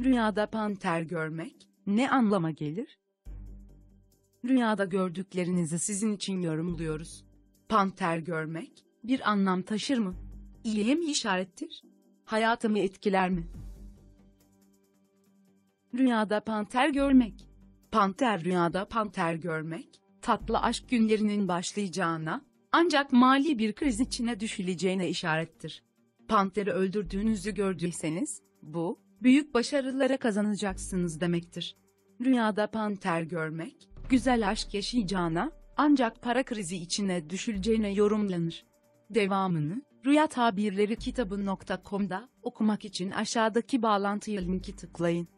Rüyada panter görmek ne anlama gelir? Rüyada gördüklerinizi sizin için yorumluyoruz. Panter görmek bir anlam taşır mı? İyiye mi işarettir? Hayatımı etkiler mi? Rüyada panter görmek. Panter rüyada panter görmek, tatlı aşk günlerinin başlayacağına, ancak mali bir kriz içine düşüleceğine işarettir. Panteri öldürdüğünüzü gördüyseniz, bu, büyük başarılara kazanacaksınız demektir. Rüyada panter görmek, güzel aşk yaşayacağına, ancak para krizi içine düşüleceğine yorumlanır. Devamını, Rüya Tabirleri kitabı.com'da okumak için aşağıdaki bağlantıya linki tıklayın.